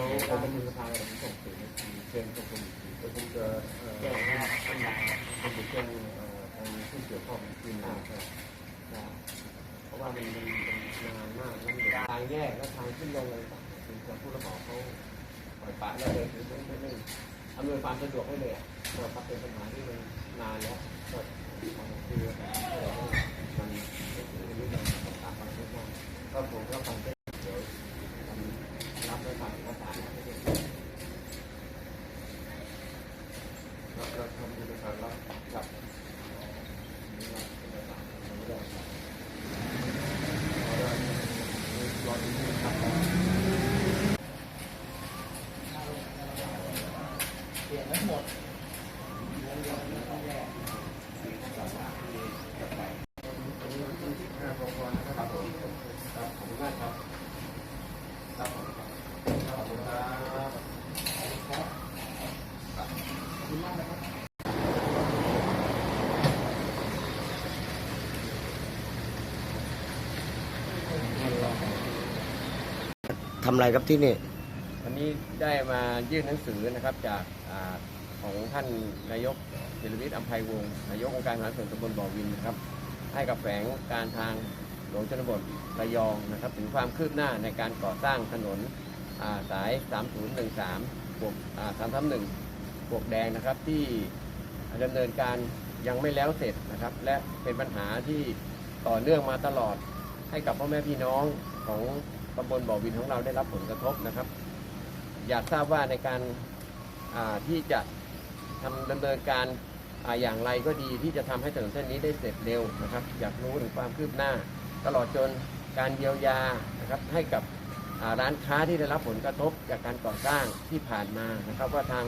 ผมเป็นมือสภาผมส่งถึงเชิญประชุมประชุมจะแจ้งให้ท่านนายประแจ้งทางผู้เกี่ยวข้องทีมงานครับเพราะว่ามันมันนานมากแล้วมันทางแยกและทางขึ้นลงอะไรต่างๆคือผู้รับเหมาเขาปล่อยปละแล้วเลยคือไม่ไม่ไม่อำนวยความสะดวกให้เลยอะครับเป็นปัญหาที่มันนานแล้วก็คือมันไม่ถึงที่มันตามมาทุกวันก็ผมก็ฟัง เปลี่ยนทั้งหมด ครับผมครับขอบคุณมากครับครับผมครับขอบคุณครับ ทำอะไรครับที่นี่ วันนี้ได้มายื่นหนังสือนะครับจากอาของท่านนายกเจริญวิทย์อัมภัยวงศ์นายกองค์การมหาส่วนตำบลบ่อวินนะครับ ให้กับแฝงการทางหลวงชนบทระยองนะครับ ถึงความคืบหน้าในการก่อสร้างถนนอ่าสาย 3013บวกอ่า331บวกแดงนะครับที่ดำเนินการยังไม่แล้วเสร็จนะครับ และเป็นปัญหาที่ต่อเนื่องมาตลอดให้กับพ่อแม่พี่น้องของ ตำบลบ่อวินของเราได้รับผลกระทบนะครับ อยากทราบว่าในการาที่จะทำดำเนินการอาอย่างไรก็ดีที่จะทำให้ถนนเส้นนี้ได้เสร็จเร็วนะครับ อยากรู้ถึงความคืบหน้า ตลอดจนการเยียวยานะครับให้กับร้านค้าที่ได้รับผลกระทบจากการก่อสร้างที่ผ่านมานะครับ ว่าทาง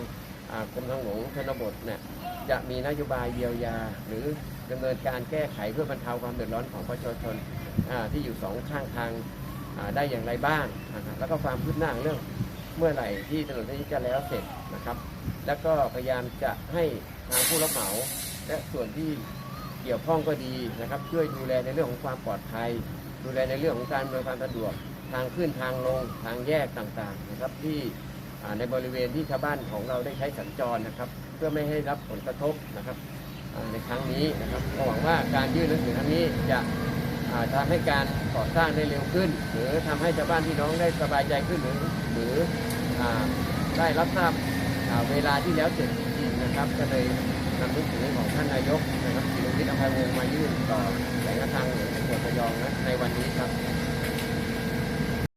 กรมทางหลวงชนบทเนี่ยจะมีนโยบายเยียวยา หรือดำเนินการแก้ไขเพื่อบรรเทาความเดือดร้อนของประชาชนที่อยู่สองข้างทาง ได้อย่างไรบ้าง แล้วก็ความคืบหน้าเรื่องเมื่อไหร่ที่ถนนเส้นนี้จะแล้วเสร็จนะครับ แล้วก็พยายามจะให้ทางผู้รับเหมา และส่วนที่เกี่ยวข้องก็ดีนะครับ ช่วยดูแลในเรื่องของความปลอดภัย ดูแลในเรื่องของการอำนวยความสะดวกทางขึ้นทางลงทางแยกต่างๆนะครับที่ในบริเวณที่ชาวบ้านของเราได้ใช้สัญจรนะครับ เพื่อไม่ให้รับผลกระทบนะครับในครั้งนี้นะครับก็หวังว่าการยื่นหนังสือครั้งนี้จะ ทำให้การก่อสร้างได้เร็วขึ้น หรือทำให้ชาวบ้านพี่น้องได้สบายใจขึ้นหรือหรือได้รับทราบเวลาที่แล้วเสร็จจริงๆนะครับ ก็เลยนำหนังสือของท่านนายกนะครับศิริวิทย์อภัยวงศ์มายื่นต่อแหล่งทางหลวงจังหวัดระยองนะในวันนี้ครับ